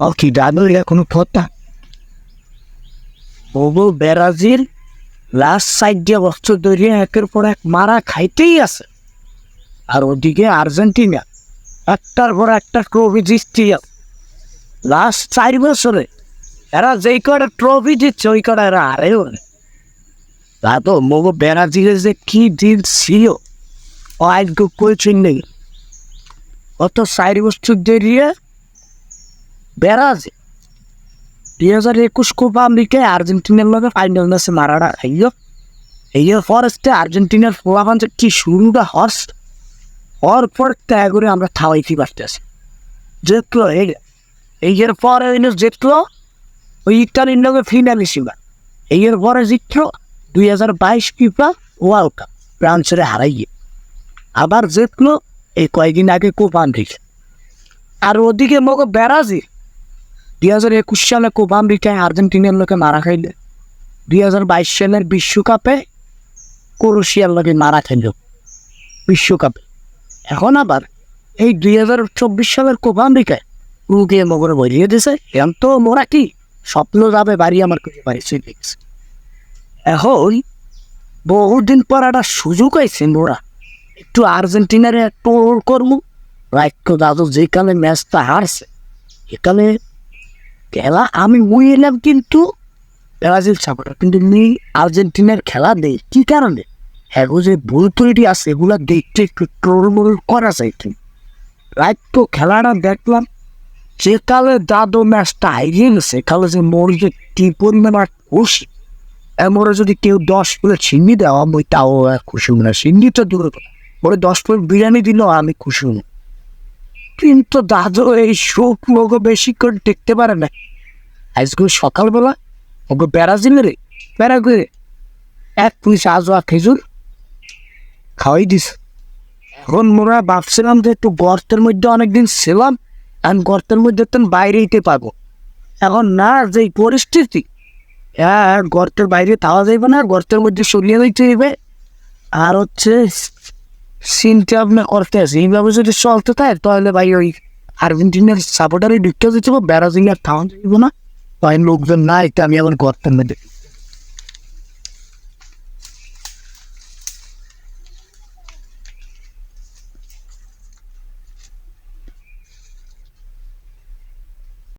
ও কি দাদুর কোনো কথা ওগো ব্রাজিল লাস্ট সাইড দিয়ে বছর ধরে একের পর এক মারা খাইতেই আছে আর ওদিকে আর্জেন্টিনা একটার পর একটা ট্রফি জিততেই আছে লাস্ট চার বছরে এরা যেই কটা ট্রফি দিচ্ছে ওই কটা এরা হারেও তা তো মগো ব্রাজিলের যে কি দিন ছিল ও আজকে কইছেন নেই অত চার বছর ব্রাজিল দুই হাজার একুশ কোপা আমেরিকায় আর্জেন্টিনার লগে ফাইনাল ম্যাচে মারাটা খাইও এই ফরেস্টে আর্জেন্টিনার ফোলাফান কি শুরুটা হর্স হওয়ার পর ত্যাগ করে আমরা থাওয়াইতে পারতেছি জিতলো, এই এই এর পরে জিতলো, ওই ইটালির লগে ফিনালি ছিল এই এর পরে জিতলো, দুই হাজার বাইশ ফিফা ওয়ার্ল্ড কাপ ফ্রান্সের হারাইয়ে। আবার জিতলো, এই কয়েকদিন আগে কোপা আমেরিকা। আর ওদিকে মগো ব্রাজিল দুই হাজার একুশ সালে কোপা আমেরিকায় আর্জেন্টিনার লোকে মারা খাইলে। দুই হাজার বাইশ সালের বিশ্বকাপে ক্রোশিয়ার লোকে মারা খাইল বিশ্বকাপে। এখন আবার এই দুই হাজার চব্বিশ সালের কোপা আমেরিকায় রুগে মগরে বলিয়ে দিছে। এখন তো মোরা কি স্বপ্ন যাবে বাড়ি আমার চলে গেছে। এখন বহুদিন পর একটা সুযোগ আইছে মোরা। একটু আর্জেন্টিনারে টোল করব রাইক্য দাদু যেখানে ম্যাচটা হারছে, এখানে খেলা, আমি মুই এলাম কিন্তু ব্রাজিল সাপোর্টার কিন্তু মি আর্জেন্টিনার খেলা নেই কি কারণে? হ্যাঁ যে ভুল তৈরি আছে, এগুলা দেখতে একটু ট্রোল করা যায় কিন্তু রাত তো খেলাটা দেখলাম যে কালে দাদু ম্যাচটা হারিয়ে গেছে কালে যে মোর যে কি পরিমাণ আর খুশি। এমরে যদি কেউ দশ প্লেট সিন্নি দেওয়া আমি তাও খুশি না। তো দূরে ওরে দশ প্লেট বিরিয়ানি দিল আমি খুশি হব কিন্তু দাদু এই শোক লোক বেশি করে দেখতে পারে না। আজকে সকালবেলা ওকে রে প্যারা করে এক পুলিশ আজোয়া খেজুর খাওয়াই দিস এখন মোরা ভাবছিলাম যে একটু গর্তের মধ্যে অনেকদিন ছিলাম আমি গর্তের মধ্যে তো বাইরে যেতে পারব। এখন না, যে পরিস্থিতি হ্যাঁ গর্তের বাইরে থাওয়া যাইবে না, গর্তের মধ্যে সরিয়ে দিতে হইবে। আর হচ্ছে চিন্তা ভাবনা করতে আছে এইভাবে যদি চলতে থাকে, তাহলে ভাই ওই আর্জেন্টিনার সাপোর্টারই ঢুকতে যেতে হবে ব্রাজিল আর থাওয়া যাইব না। তাই লোকজন না এটা আমি এখন গর্তের মধ্যে